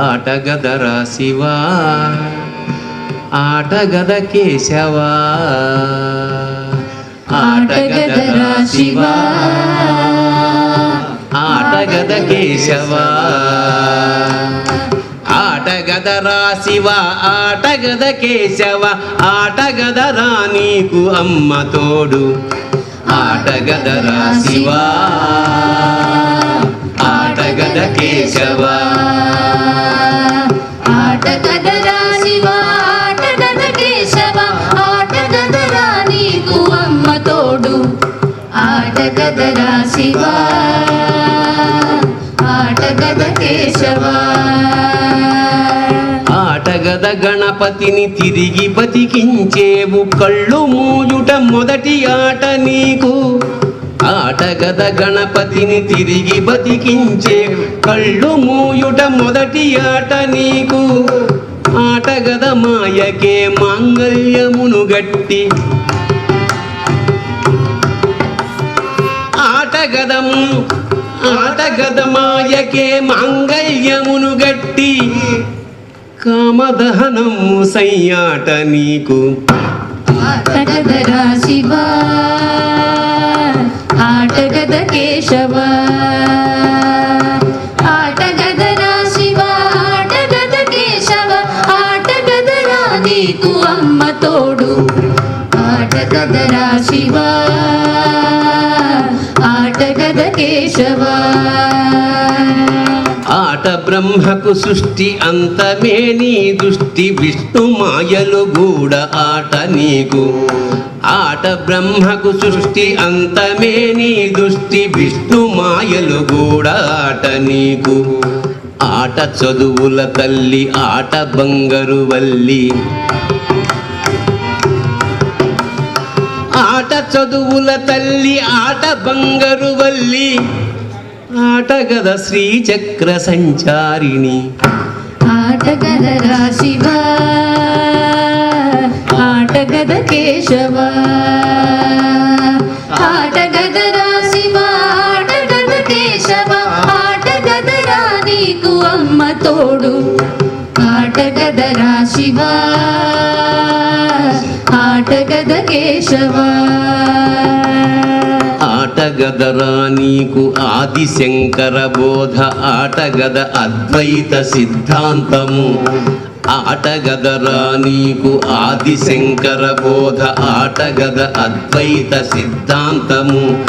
ఆటగదరా శివా ఆటగద కేశవా ఆటగదరా శివా ఆటగద కేశవా ఆటగదరా శివ ఆటగద కేశవ ఆటగదరా నీకు అమ్మ తోడు ఆటగదరా శివా. ఆటగద కేశవ ఆటగదరా శివ ఆటగద కేశవ ఆటగదరా నీకు అమ్మ తోడు. ఆటగదరా శివ ఆటగద కేశవ ఆటగద గణపతిని తిరిగి బతికించేవు కళ్ళు మూయుట మొదటి ఆట నీకు. ఆటగద గణపతిని తిరిగి బతికించే కళ్ళు మూయుట మొదటి ఆట నీకు. ఆటగద మాయకే మాంగల్యమును గట్టి. ఆటగదము ఆటగద మాయకే మాంగల్యమును గట్టి. కామదహనము సయ్యాట నీకు. ఆటగదరా ఆటగద కేశవ ఆటగదరా శివ ఆటగద కేశవ ఆటగదరా నీకు అమ్మ తోడు. ఆటగదరా శివ ఆటగద కేశవ. ఆట బ్రహ్మకు సృష్టి అంతమే నీ దృష్టి. విష్ణు మాయలు గూడ ఆట నీకు. ఆట బ్రహ్మకు సృష్టి అంతమే నీ దృష్టి. విష్ణు మాయలు గూడ ఆట నీకు. ఆట చదువుల తల్లి ఆట బంగారు వల్లి. ఆట చదువుల తల్లి ఆట బంగారు వల్లి. ఆటగద శ్రీచక్ర సంచారిణి. ఆటగద శివ ఆటగద కేశవ ఆటగద రాశివ ఆటగద కేశవ ఆటగద నీకు అమ్మ తోడు. ఆటగద రాశివ ఆటగద కేశవ. ఆటగదరా నీకు ఆది శంకర బోధ ఆటగద అద్వైత సిద్ధాంతము. ఆటగదరా నీకు ఆది శంకర బోధ ఆటగద అద్వైత సిద్ధాంతము.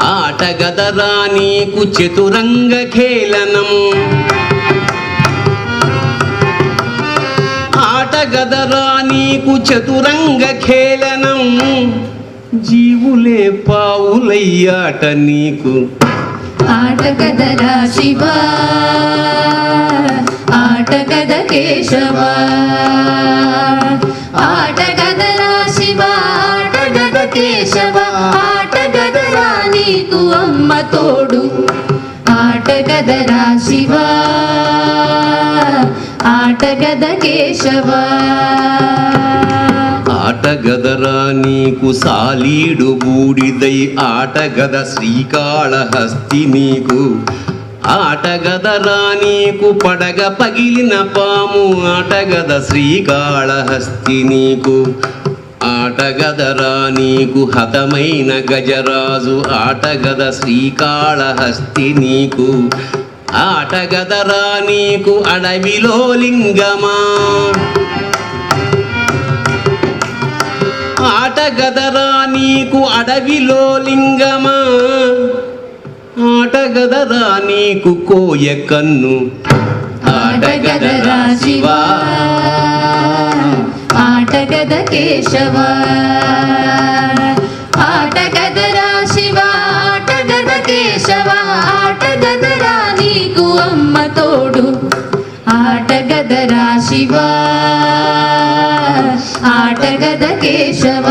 ఆటగదరా నీకు చతురంగ ఖేళనము. ఆటగదరా నీకు చతురంగ ఖేళనం జీవులే పావులయ్యాట నీకు. ఆట ఆటగదరా శివ ఆటగద కేశవ ఆటగదరా శివ ఆటగద కేశవ ఆటగదరా నీకు అమ్మ తోడు. ఆట ఆటగదరా శివ ఆటగద కేశవ. ఆటగదరా నీకు సాలీడు బూడిదై ఆటగద శ్రీకాళహస్తి నీకు. ఆటగదరా నీకు పడగ పగిలిన పాము ఆటగద శ్రీకాళహస్తి నీకు. ఆటగదరా నీకు హతమైన గజరాజు ఆటగద శ్రీకాళహస్తి నీకు. ఆటగదరా నీకు అడవిలో లింగమా. ఆటగదరా నీకు అడవిలో లింగమా? ఆటగదరా నీకు కోయ కన్ను. ఆటగదరా శివ? ఆటగద కేశవ? ఆటగదరా శివ? ఆటగద కేశవ? ఆటగదరా నీకు అమ్మ తోడు? ఆటగదరా శివ? ఆటగద కేశవ.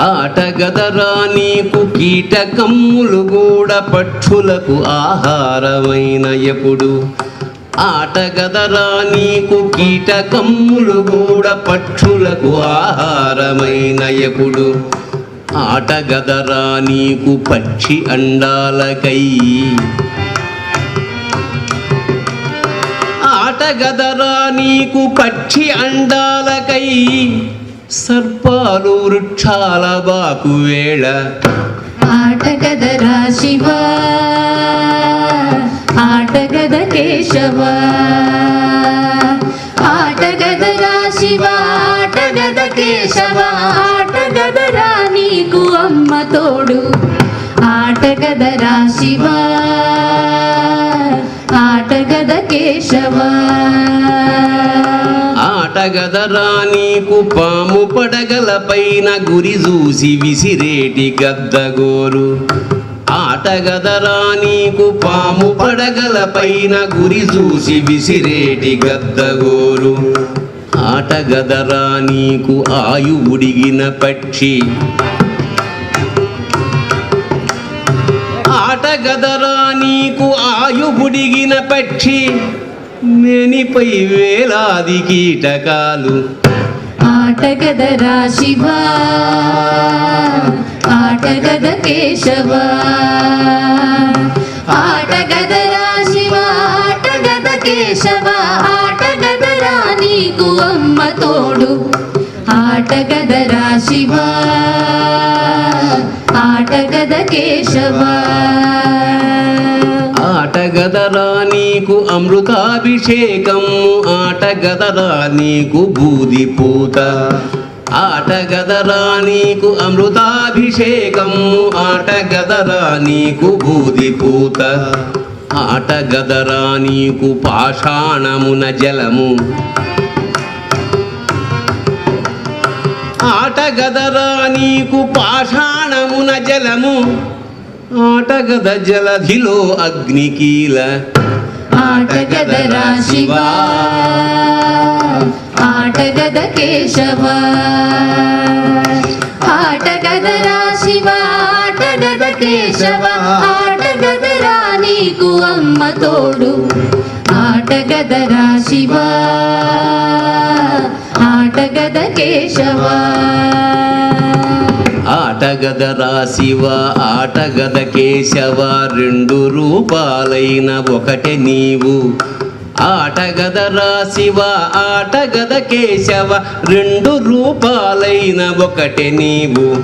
ఆటగదరా నీకు కీటకమ్ములు కూడా పక్షులకు ఆహారమైన ఎప్పుడు. ఆటగదరా నీకు కీటకమ్ములు కూడా పక్షులకు ఆహారమైన ఎప్పుడు. ఆటగదరా నీకు పక్షి అండాలకై. ఆటగదరా నీకు పక్షి అండాలకై. సర్పాలు వృక్షాల బాకు వేళ. ఆట కదరా శివ ఆట ఆటగద కేశవ? ఆట ఆటగదరా శివ ఆట ఆటగద కేశవ? ఆట ఆటగదరా నీకు అమ్మ తోడు. ఆట ఆటగదరా శివ ఆట ఆటగద కేశవ? ఆటగదరా నీకు పాము పడగల పైన గురి చూసి విసిరేటి గద్దగోరు. ఆటగదరా నీకు పాము పడగల పైన గురి చూసి విసిరేటి గద్దగోరు. ఆటగదరా నీకు ఆయు ఉడిగిన పక్షి. ఆటగదరా నీకు ఆయు ఉడిగిన పక్షి. మేనిపై వేలాది కీటకాలు. ఆటగదరా శివ ఆటగద కేశవ. ఆటగదరా శివ ఆటగద కేశవ ఆటగదరా నీకు అమ్మ తోడు. ఆటగదరా శివ ఆటగద కేశవ. ఆటగదరా నీకు అమృతాభిషేకము ఆటగదరా నీకు బూది పూత ఆటగదరా నీకు అమృతాభిషేకము ఆటగదరా నీకు బూది పూత ఆటగదరా నీకు పాషాణమున జలము. ఆటగదరా నీకు పాషాణమున జలము. ఆటగద జలధిలో అగ్నికీల. ఆటగద శివ. ఆటగద కేశవ. ఆటగద రాశివ ఆటగద కేశవ. ఆటగద రాణికు అమ్మ తోడు. ఆటగద రాశివ ఆటగద కేశవ. ఆటగద రాశివ ఆటగద కేశవ రెండు రూపాలైన ఒకటే నీవు. ఆటగద రాశివ ఆటగద కేశవ రెండు రూపాలైన ఒకటే నీవు.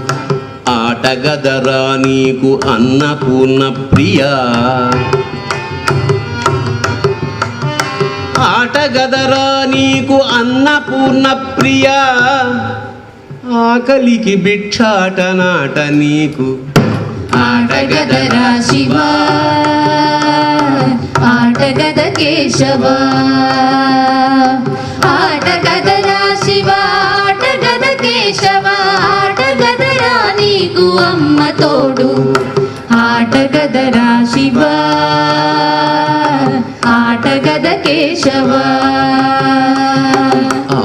ఆటగదరా నీకు అన్నపూర్ణ ప్రియా. ఆటగదరా నీకు అన్నపూర్ణ ప్రియా. ఆకలికి భిక్షాట నాట నీకు. ఆటగదరా శివ ఆటగద కేశవ ఆటగదరా శివ ఆటగద కేశవ ఆటగదరా నీకు అమ్మ తోడు. ఆటగదరా శివ ఆటగద కేశవ.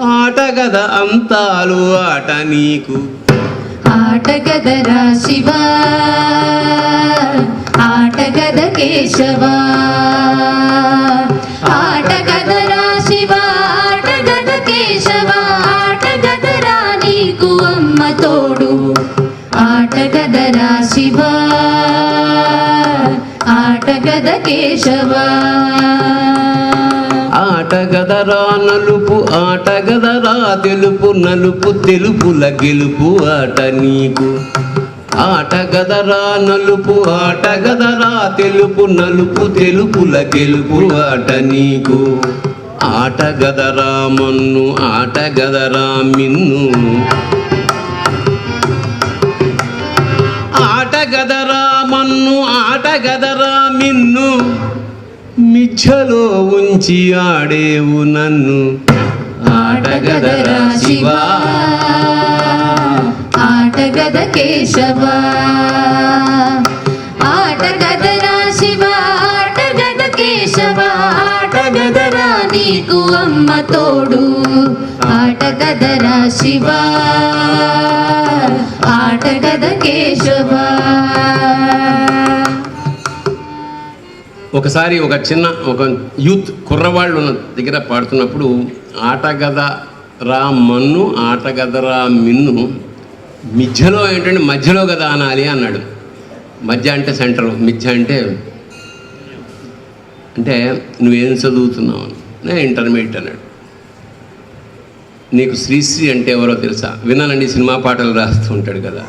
ఆట గద అంతాలు ఆట నీకు. ఆట గదరా శివ ఆట గద కేశవ ఆట గదరా శివ ఆట గద కేశవ ఆట గదరా నీకు అమ్మ తోడు. ఆట గదరా శివ ఆట గద కేశవా. గదరా నలుపు ఆటగదరా తెలుపు నలుపు తెలుపుల గెలుపు ఆట నీకు. ఆట గదరా నలుపు ఆటగదరా తెలుపు నలుపు తెలుపుల గెలుపు ఆట నీకు. ఆట గదరా మన్ను ఆట గదరా మిన్ను. ఆట గదరా మన్ను ఆటగదరా మిన్ను. మిచ్చలో ఉంచి ఆడేవు నన్ను. ఆటగదరా శివా. ఆటగద కేశవా. ఆటగదరా శివా. ఆటగద కేశవా. ఆటగదరా నీకు అమ్మ తోడు. ఆటగదరా శివా. ఆటగద కేశవా. ఒకసారి ఒక చిన్న ఒక యూత్ కుర్రవాళ్ళు ఉన్న దగ్గర పాడుతున్నప్పుడు ఆటగద రా మన్ను ఆటగదరా మిన్ను మిథ్యలో ఏంటంటే మధ్యలో కదా అనాలి అన్నాడు. మధ్య అంటే సెంటర్ మిథ్య అంటే అంటే నువ్వేం చదువుతున్నావు? అని. నేను ఇంటర్మీడియట్ అన్నాడు. నీకు శ్రీశ్రీ అంటే ఎవరో తెలుసా? విన్నానండి సినిమా పాటలు రాస్తూ ఉంటాడు కదా.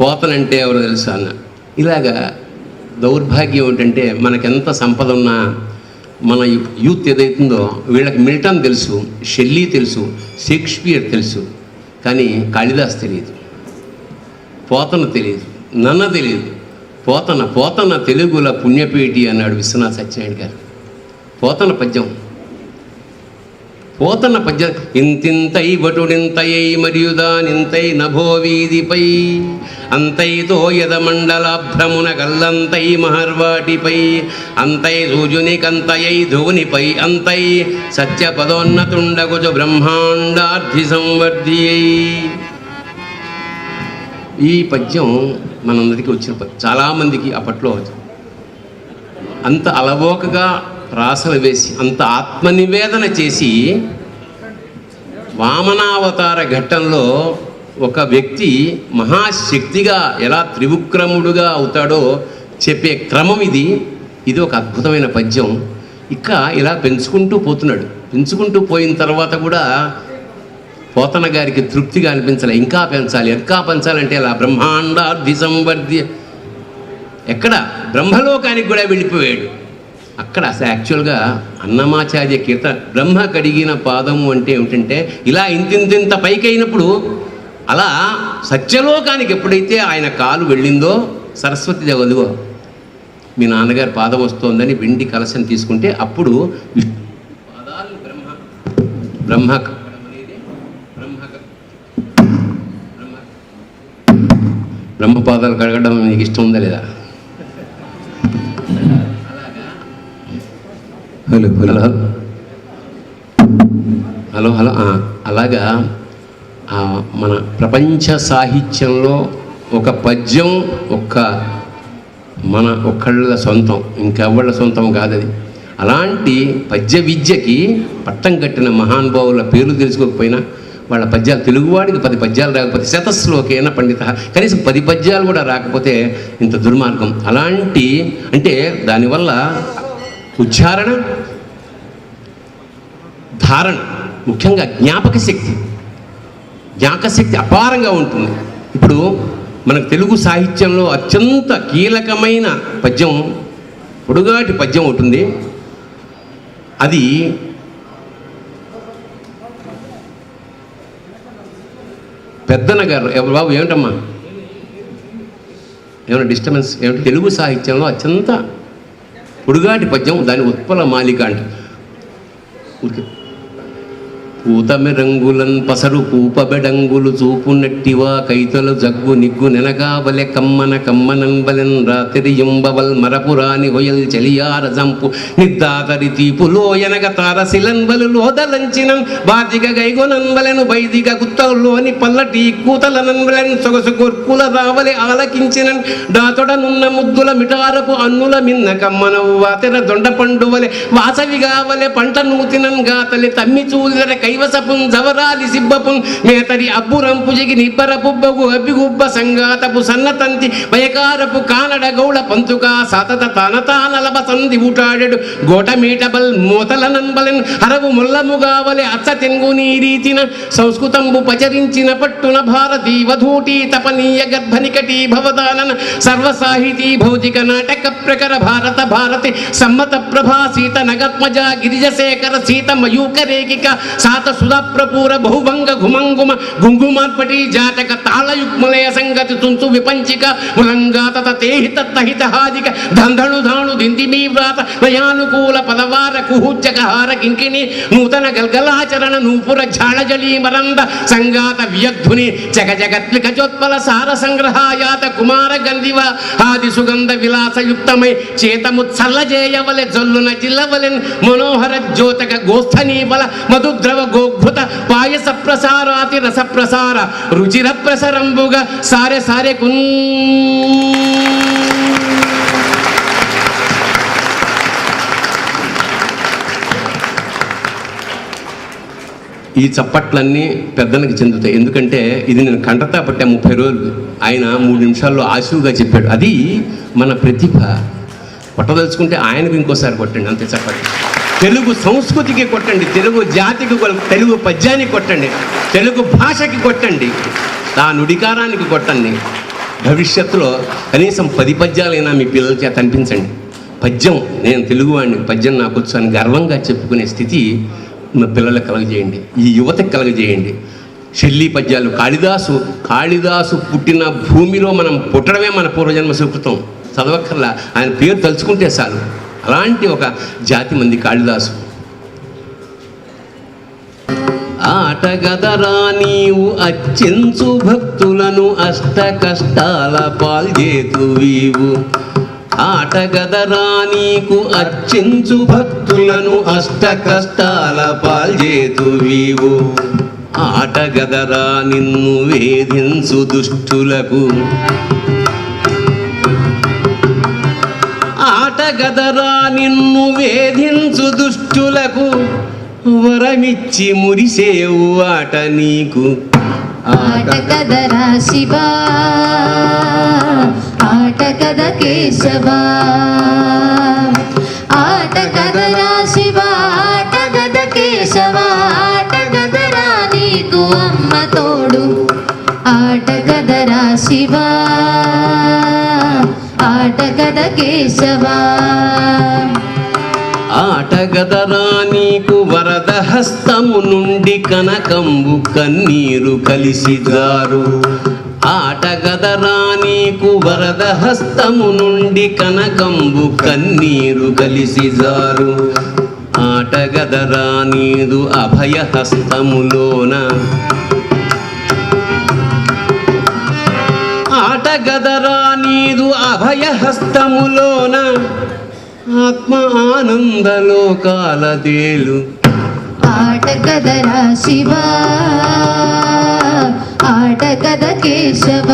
పోతనంటే ఎవరో తెలుసా అన్న. ఇలాగా దౌర్భాగ్యం ఏంటంటే మనకెంత సంపద ఉన్నా మన యూత్ ఏదైతుందో వీళ్ళకి మిల్టన్ తెలుసు షెల్లీ తెలుసు షేక్స్పియర్ తెలుసు కానీ కాళిదాస్ తెలియదు. పోతన తెలియదు నన్న తెలియదు. పోతన పోతన తెలుగుల పుణ్యపేటి అన్నాడు విశ్వనాథ్ సత్యనారాయణ గారు. పోతన పద్యం. పోతన పద్య ఇంతింతై వటుడింతయై మరియు దానింతై నభో వీధిపై అంతైతో యదమండలాభ్రమున గల్లంతై మహర్వాటిపై అంతై సూజునికంతయై ధువునిపై అంతై సత్య పదోన్నతుండగుజు బ్రహ్మాండార్థి సంవర్ధియై ఈ పద్యం మనందరికీ వచ్చిన చాలామందికి అప్పట్లో అంత అలవోకగా రాసలు వేసి అంత ఆత్మనివేదన చేసి వామనావతార ఘట్టంలో ఒక వ్యక్తి మహాశక్తిగా ఎలా త్రివిక్రముడుగా అవుతాడో చెప్పే క్రమం ఇది. ఇది ఒక అద్భుతమైన పద్యం. ఇక ఇలా పెంచుకుంటూ పోతున్నాడు. పెంచుకుంటూ పోయిన తర్వాత కూడా పోతన గారికి తృప్తిగా అనిపించాలి. ఇంకా పెంచాలి ఇంకా పెంచాలంటే ఇలా బ్రహ్మాండార్థి సంవర్ధ్య. ఎక్కడ? బ్రహ్మలోకానికి కూడా వెళ్ళిపోయాడు. అక్కడ అసలు యాక్చువల్గా అన్నమాచార్య కీర్తన బ్రహ్మ కడిగిన పాదము అంటే ఏమిటంటే ఇలా ఇంతింతింత పైకి అయినప్పుడు అలా సత్యలోకానికి ఎప్పుడైతే ఆయన కాలు వెళ్ళిందో సరస్వతి దేవదుగో మీ నాన్నగారి పాదం వస్తోందని వెండి కలశం తీసుకుంటే అప్పుడు పాదాలు బ్రహ్మ బ్రహ్మ బ్రహ్మపాదాలు బ్రహ్మ బ్రహ్మ పాదాలు కడగడం మీకు ఇష్టం ఉందా లేదా? Hello hello. హలో హలో అలాగా మన ప్రపంచ సాహిత్యంలో ఒక పద్యం ఒక్క మన ఒక్కళ్ళ సొంతం ఇంకెవ్వళ్ళ సొంతం కాదది. అలాంటి పద్య విద్యకి పట్టం కట్టిన మహానుభావుల పేర్లు తెలుసుకోకపోయినా వాళ్ళ పద్యాలు తెలుగువాడికి పది పద్యాలు రాకపోతే శతశ్లోకైనా పండిత కనీసం పది పద్యాలు కూడా రాకపోతే ఇంత దుర్మార్గం. అలాంటి అంటే దానివల్ల ఉచ్చారణ ధారణ ముఖ్యంగా జ్ఞాపక శక్తి. జ్ఞాపకశక్తి అపారంగా ఉంటుంది. ఇప్పుడు మనకు తెలుగు సాహిత్యంలో అత్యంత కీలకమైన పద్యం పొడుగాటి పద్యం ఉంటుంది అది పెద్దన గారు ఎవరు బాబు ఏమిటమ్మా? ఏమైనా డిస్టర్బెన్స్? ఏమిటి? తెలుగు సాహిత్యంలో అత్యంత పొడుగాటి పద్యం దాని ఉత్పల మాలిక అంట. ఊరికే రంగులన్ పసరు పూపబెడంగులు చూపునట్టివా కైతలు జగ్గు నిగ్గు నెనగావలె కమ్మన కమ్మనన్ బలెన్ రాత్రి ఎంబవల్ మరపురాని హొయల్ చెలియార జంపు నిద్దాతరి తీపులో ఎనగ తారసిలన్ బలు లోదలంచినం బాతిక గైగొనన్ బలెను బైదిక గుత్తలోని పల్లటి కూతలనన్ బలెన్ సొగసు గొర్కుల రావలి ఆలకించినన్ దాతొడనున్న ముద్దుల మిటారపు అన్నుల మిన్న కమ్మనవ్వ తెర దొండ పండువలె వాసవిగావలె పంట నూతినన్ గాతలి తమ్మి చూదర కైవసపున్ జవరాలి సిబ్బపుం మేతరి అబ్బురంపు జిగి నిబ్బర పుబ్బగు అబ్బిగుబ్బ సంగాతపు సన్నతంతి భయకారపు కానడ గౌళ పంతుక సతత తన తానలబ సంధి ఊటాడెడు గోట మీటబల్ మూతల నంబలన్ హరవు ముల్లముగావలె అచ్చ తెంగు రీతిన సంస్కృతంబు పచరించిన పట్టున భారతీ వధూటీ తపనీయ గర్భనికటి భవదానన సర్వసాహితీ భౌతిక నాటక ప్రకర భారత భారతి సమ్మత ప్రభా సీత నగత్మజ గిరిజశేఖర సీత మయూక రేఖిక సార తాత సుధాప్రపూర బహుభంగ ఘుమంగుమ గుంగుమార్పటి జాతక తాళయుగ్మలయ సంగతి తుంచు విపంచిక ములంగాత తేహి తత్తహితహాదిక దంధణు ధాణు దిందిమీ వ్రాత నయానుకూల పదవార కుహూచక హార కింకిణి నూతన గల్గలాచరణ నూపుర ఝాళజలీ మరంద సంగాత వ్యగ్ధుని జగ జగత్లిక జోత్పల సార సంగ్రహాయాత కుమార గంధివ ఆది సుగంధ విలాసయుక్తమై చేతముత్సల్లజేయవలె జల్లున జిల్లవలెన్ మనోహర జ్యోతక గోస్థనీ బల మధుద్రవ గోఘృత పాయస ప్రసారాతి రస ప్రసార రుచిర ప్రసరంబుగా సారే సారే కున్ ఈ చప్పట్లన్నీ పెద్దలకి చెందుతాయి. ఎందుకంటే ఇది నేను కంటతా పట్టే ముప్పై రోజులు. ఆయన మూడు నిమిషాల్లో ఆశువుగా చెప్పాడు. అది మన ప్రతిభ. పట్టదలుచుకుంటే ఆయనకు ఇంకోసారి కొట్టండి. అంతే చప్పట్లు. తెలుగు సంస్కృతికి కొట్టండి తెలుగు జాతికి తెలుగు పద్యానికి కొట్టండి తెలుగు భాషకి కొట్టండి ఆ నుడికారానికి కొట్టండి. భవిష్యత్తులో కనీసం పది పద్యాలైనా మీ పిల్లల చేత అనిపించండి. పద్యం నేను తెలుగువాడిని పద్యం నాకు వచ్చు అని గర్వంగా చెప్పుకునే స్థితి మా పిల్లలకు కలగజేయండి ఈ యువతకు కలగజేయండి. చెల్లి పద్యాలు కాళిదాసు కాళిదాసు పుట్టిన భూమిలో మనం పుట్టడమే మన పూర్వజన్మ సుకృతం. చదవక్కర్లా ఆయన పేరు తలుచుకుంటే చాలు. అలాంటి ఒక జాతి మంది కాళిదాసు. ఆటగదరా నీవు అత్యంచు భక్తులను అష్ట కష్టాల పాల్చేతువీవు ఆటగదరా నీకు అర్చించు భక్తులను అష్ట కష్టాల పాల్చేతువీవు ఆటగదరా నిన్ను వేధించు దుష్టులకు. గదరా నిన్ను వేధించు దుష్టులకు వరమిచ్చి మురిసేవు ఆట నీకు. ఆట కదరా శివా ఆట కద కేశవా. ఆట కదరా శివా ఆట కద కేశవా ఆట కదరా నీకు అమ్మ తోడు. ఆట కదరా శివా ఆట కద కేశవ ఆటగదరా నీకు వరద హస్తము నుండి కనకంబు కన్నీరు కలిసి జారు ఆటగదరా నీకు వరద హస్తము నుండి కనకంబు కన్నీరు కలిసి జారు ఆటగదరా నీదు అభయ హస్తములోన ఆటగదరా అభయహస్తములోన అభయ హస్తములోన ఆత్మ ఆనందలోకాల తేలు ఆట కదరా శివ ఆట కద కేశవ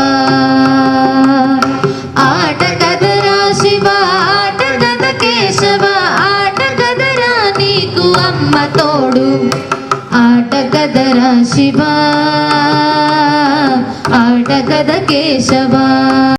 ఆట కదరా శివ ఆట కద కేశవ ఆట కదరా నీకు అమ్మ తోడు. ఆట కదరా శివ ఆట కద కేశవ.